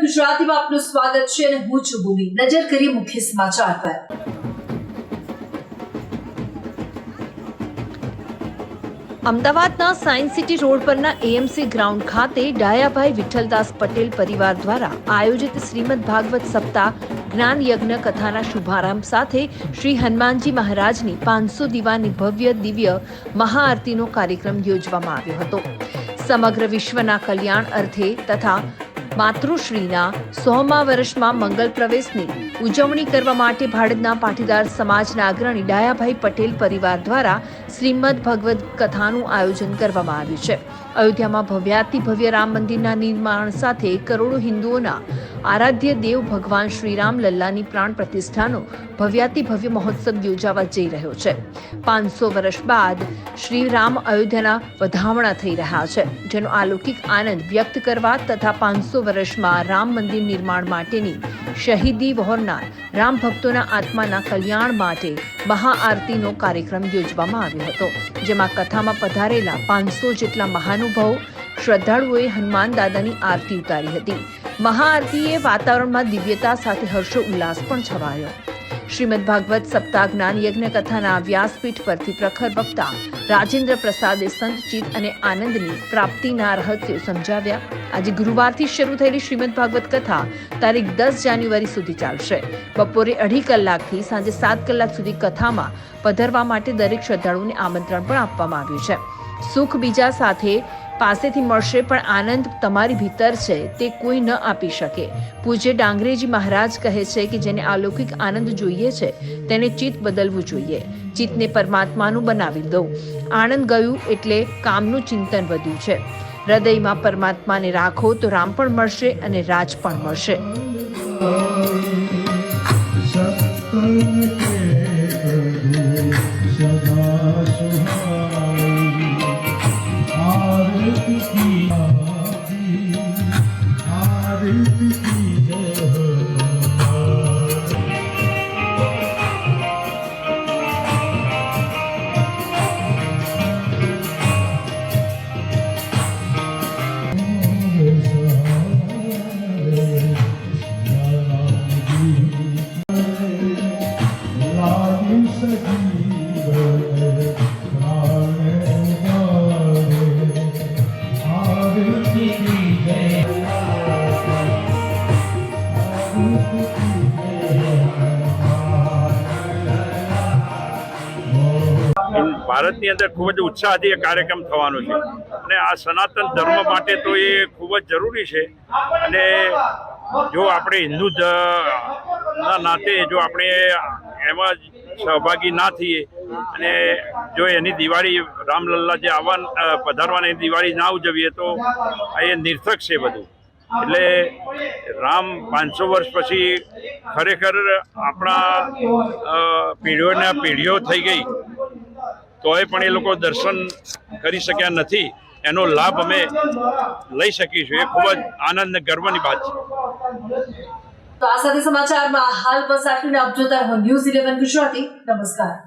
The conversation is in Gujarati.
ગુજરાતીમાં આપનું સ્વાગત છે અને હું છું બોલી. નજર કરીએ મુખ્ય સમાચાર પર. અમદાવાદના સાયન્સ સિટી રોડ પરના એએમસી ગ્રાઉન્ડ ખાતે ડાયાભાઈ વિઠ્ઠલદાસ પટેલ પરિવાર દ્વારા આયોજિત શ્રીમદ ભાગવત સપ્તાહ જ્ઞાન યજ્ઞ કથાના શુભારંભ સાથે શ્રી હનુમાનજી મહારાજની પાંચસો દીવાની ભવ્ય દિવ્ય મહાઆરતીનો કાર્યક્રમ યોજવામાં આવ્યો હતો. સમગ્ર વિશ્વના કલ્યાણ અર્થે તથા માતૃશ્રીના સોમા વર્ષમાં મંગલ પ્રવેશની ઉજવણી કરવા માટે ભારતના પાટીદાર સમાજના અગ્રણી ડાયાભાઈ પટેલ પરિવાર દ્વારા શ્રીમદ ભગવદ્ કથાનું આયોજન કરવામાં આવ્યું છે. અયોધ્યામાં ભવ્યાતિ ભવ્ય રામ મંદિરના નિર્માણ સાથે કરોડો હિન્દુઓના આરાધ્ય દેવ ભગવાન શ્રીરામ લલ્લાની પ્રાણ પ્રતિષ્ઠાનો ભવ્યાતિ ભવ્ય મહોત્સવ યોજાવા જઈ રહ્યો છે. પાંચસો વર્ષ બાદ શ્રી રામ અયોધ્યાના વધામણા થઈ રહ્યા છે, જેનો અલૌકિક આનંદ વ્યક્ત કરવા તથા પાંચસો વર્ષમાં રામ મંદિર નિર્માણ માટેની શહીદી વહોરનાર રામ ભક્તોના આત્માના કલ્યાણ માટે મહાઆરતીનો કાર્યક્રમ યોજવામાં આવ્યો હતો, જેમાં કથામાં પધારેલા પાંચસો જેટલા મહાનુભાવો, શ્રદ્ધાળુઓએ હનુમાન દાદાની આરતી ઉતારી હતી. મહાઆરતીએ વાતાવરણમાં દિવ્યતા સાથે હર્ષો ઉલ્લાસ પણ છવાયો. શ્રીમદ ભાગવત સપ્તાહ જ્ઞાન યજ્ઞ કથાના વ્યાસપીઠ પરથી પ્રખર વક્તા રાજેન્દ્ર પ્રસાદે સંતચિત અને આનંદની પ્રાપ્તિના રહસ્યો સમજાવ્યા. આજે ગુરુવારથી શરૂ થયેલી શ્રીમદ ભાગવત કથા તારીખ દસ જાન્યુઆરી સુધી ચાલશે. બપોરે અઢી કલાકથી સાંજે સાત કલાક સુધી કથામાં પધરવા માટે દરેક શ્રદ્ધાળુઓને આમંત્રણ પણ આપવામાં આવ્યું છે. સુખ બીજા સાથે પાસેથી મળશે, પણ આનંદ તમારી ભીતર છે, તે કોઈ ન આપી શકે. પૂજ્ય ડાંગરેજી મહારાજ કહે છે કે જેને અલૌકિક આનંદ જોઈએ છે, તેને ચિત્ત બદલવું જોઈએ. ચિત્તને પરમાત્માનું બનાવી દો આનંદ ગયું એટલે કામનું ચિંતન વધ્યું છે. હૃદયમાં પરમાત્માને રાખો તો રામ પણ મળશે અને રાજ પણ મળશે. સદા સુહાઈ. આરતી કી ભારતની અંદર ખૂબ જ ઉત્સાહથી એ કાર્યક્રમ થવાનો છે. અને આ સનાતન ધર્મ માટે તો એ ખૂબ જ જરૂરી છે. અને જો આપણે હિન્દુ ના નાતે જો આપણે એમાં સહભાગી ના થઈએ અને જો એની દિવાળી રામલલ્લા જે આવવા પધારવાની દિવાળી ના ઉજવીએ તો એ નિર્થક છે બધું. એટલે રામ પાંચસો વર્ષ પછી ખરેખર આપણા પેઢીઓના પેઢીઓ થઈ ગઈ. તોય પણ એ લોકો દર્શન કરી શક્યા નથી. એનો લાભ અમે લઈ શકીશું એ ખૂબ જ આનંદ અને ગર્વની વાત છે. તો આ સાથે સમાચારમાં હાલ બસ આટલું આપ જોતા રહો. News eleven Gujarati. નમસ્કાર.